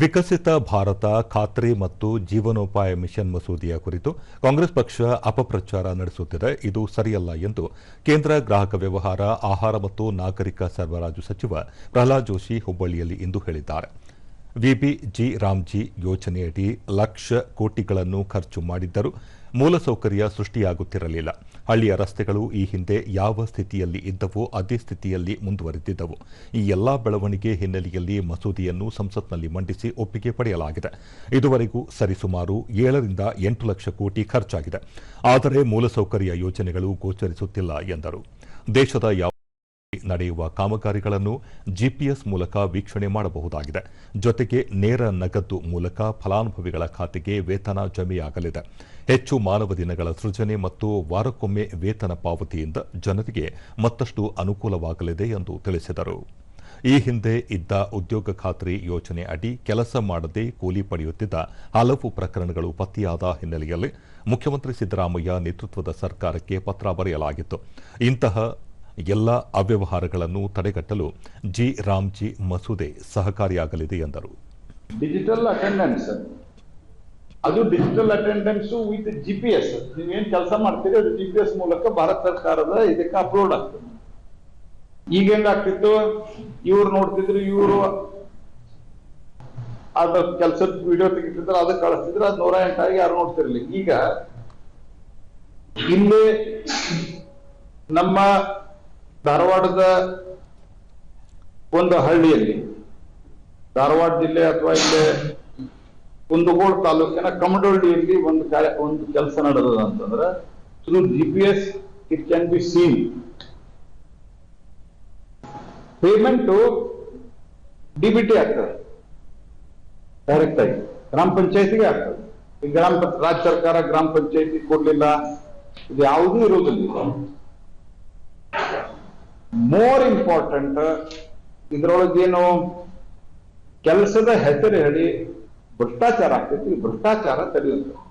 ವಿಕಸಿತ ಭಾರತ, ಖಾತ್ರಿ ಮತ್ತು ಜೀವನೋಪಾಯ ಮಿಷನ್ ಮಸೂದೆಯ ಕುರಿತು ಕಾಂಗ್ರೆಸ್ ಪಕ್ಷ ಅಪಪ್ರಚಾರ ನಡೆಸುತ್ತಿದೆ. ಇದು ಸರಿಯಲ್ಲ ಎಂದು ಕೇಂದ್ರ ಗ್ರಾಹಕ ವ್ಯವಹಾರ, ಆಹಾರ ಮತ್ತು ನಾಗರಿಕ ಸರಬರಾಜು ಸಚಿವ ಪ್ರಹ್ಲಾದ್ ಜೋಶಿ ಹುಬ್ಬಳ್ಳಿಯಲ್ಲಿ ಇಂದು ಹೇಳಿದ್ದಾರೆ. ವಿಬಿ ಜಿ ರಾಮ್ಜಿ ಯೋಜನೆಯಡಿ ಲಕ್ಷ ಕೋಟಿಗಳನ್ನು ಖರ್ಚು ಮಾಡಿದ್ದರೂ ಮೂಲಸೌಕರ್ಯ ಸೃಷ್ಟಿಯಾಗುತ್ತಿರಲಿಲ್ಲ. ಹಳ್ಳಿಯ ರಸ್ತೆಗಳು ಈ ಹಿಂದೆ ಯಾವ ಸ್ಥಿತಿಯಲ್ಲಿ ಇದ್ದವೋ ಅದೇ ಸ್ಥಿತಿಯಲ್ಲಿ ಮುಂದುವರೆದಿದ್ದವು. ಈ ಎಲ್ಲಾ ಬೆಳವಣಿಗೆ ಹಿನ್ನೆಲೆಯಲ್ಲಿ ಮಸೂದೆಯನ್ನು ಸಂಸತ್ನಲ್ಲಿ ಮಂಡಿಸಿ ಒಪ್ಪಿಗೆ ಪಡೆಯಲಾಗಿದೆ. ಇದುವರೆಗೂ ಸರಿಸುಮಾರು ಏಳರಿಂದ ಎಂಟು ಲಕ್ಷ ಕೋಟಿ ಖರ್ಚಾಗಿದೆ. ಆದರೆ ಮೂಲಸೌಕರ್ಯ ಯೋಜನೆಗಳು ಗೋಚರಿಸುತ್ತಿಲ್ಲ ಎಂದರು. ದೇಶದ ನಡೆಯುವ ಕಾಮಗಾರಿಗಳನ್ನು ಜಿಪಿಎಸ್ ಮೂಲಕ ವೀಕ್ಷಣೆ ಮಾಡಬಹುದಾಗಿದೆ. ಜೊತೆಗೆ ನೇರ ನಗದು ಮೂಲಕ ಫಲಾನುಭವಿಗಳ ಖಾತೆಗೆ ವೇತನ ಜಮೆಯಾಗಲಿದೆ. ಹೆಚ್ಚು ಮಾನವ ದಿನಗಳ ಸೃಜನೆ ಮತ್ತು ವಾರಕ್ಕೊಮ್ಮೆ ವೇತನ ಪಾವತಿಯಿಂದ ಜನರಿಗೆ ಮತ್ತಷ್ಟು ಅನುಕೂಲವಾಗಲಿದೆ ಎಂದು ತಿಳಿಸಿದರು. ಈ ಹಿಂದೆ ಇದ್ದ ಉದ್ಯೋಗ ಖಾತ್ರಿ ಯೋಜನೆ ಅಡಿ ಕೆಲಸ ಮಾಡದೆ ಕೂಲಿ ಪಡೆಯುತ್ತಿದ್ದ ಹಲವು ಪ್ರಕರಣಗಳು ಪತ್ತೆಯಾದ ಹಿನ್ನೆಲೆಯಲ್ಲಿ ಮುಖ್ಯಮಂತ್ರಿ ಸಿದ್ದರಾಮಯ್ಯ ನೇತೃತ್ವದ ಸರ್ಕಾರಕ್ಕೆ ಪತ್ರ ಬರೆಯಲಾಗಿತ್ತು. ಇಂತಹ ಎಲ್ಲ ಅವ್ಯವಹಾರಗಳನ್ನು ತಡೆಗಟ್ಟಲು ಜಿ. ರಾಮ್ಜಿ ಮಸೂದೆ ಸಹಕಾರಿಯಾಗಲಿದೆ ಎಂದರು. ಡಿಜಿಟಲ್ ಅಟೆಂಡೆನ್ಸ್ ಅದು digital attendance with G P S ನೀವೇನ್ ಕೆಲಸ ಮಾಡ್ತೀರಿ, ಅದು ಜಿ ಪಿ ಮೂಲಕ ಭಾರತ ಸರ್ಕಾರದ ಇದಕ್ಕೆ ಅಪ್ಲೋಡ್ ಆಗ್ತದೆ. ಈಗ ಹೆಂಗಾಗ್ತಿತ್ತು? ಇವ್ರು ನೋಡ್ತಿದ್ರು, ಇವರು ಅದ ಕೆಲಸದ ವಿಡಿಯೋ ತೆಗಿತಿದ್ರು, ಅದ ಕಳಿಸ್ತಿದ್ರು, ಅದು ನೂರ ಎಂಟಾಗಿ ಯಾರು ನೋಡ್ತಿರ್ಲಿ ಈಗ ಹಿಂದೆ ನಮ್ಮ ಧಾರವಾಡದ ಒಂದು ಹಳ್ಳಿಯಲ್ಲಿ, ಧಾರವಾಡ ಜಿಲ್ಲೆ ಅಥವಾ ಇಲ್ಲೇ ಕುಂದಗೋಳ ತಾಲೂಕಿನ ಕಮಡೊಳ್ಳಿಯಲ್ಲಿ ಒಂದು ಕಾರ್ಯ, ಒಂದು ಕೆಲಸ ನಡೆದದ ಅಂತಂದ್ರೆ through G P S it can be seen payment D B ಆಗ್ತದೆ. ಡೈರೆಕ್ಟ್ ಆಗಿ. ಗ್ರಾಮ ಪಂಚಾಯತಿಗೆ ಆಗ್ತದೆ. ಈ ಗ್ರಾಮ ರಾಜ್ಯ ಸರ್ಕಾರ, ಗ್ರಾಮ ಪಂಚಾಯತಿ ಕೊಡ್ಲಿಲ್ಲ. ಇದು ಯಾವುದೂ ಇರುವುದಿಲ್ಲ. ಮೋರ್ ಇಂಪಾರ್ಟೆಂಟ್ ಇದ್ರೊಳಗೇನು ಕೆಲಸದ ಹೆಸರು ಹೇಳಿ ಭ್ರಷ್ಟಾಚಾರ ಆಗ್ತೈತಿ ಭ್ರಷ್ಟಾಚಾರ ತಡೆಯುತ್ತೆ.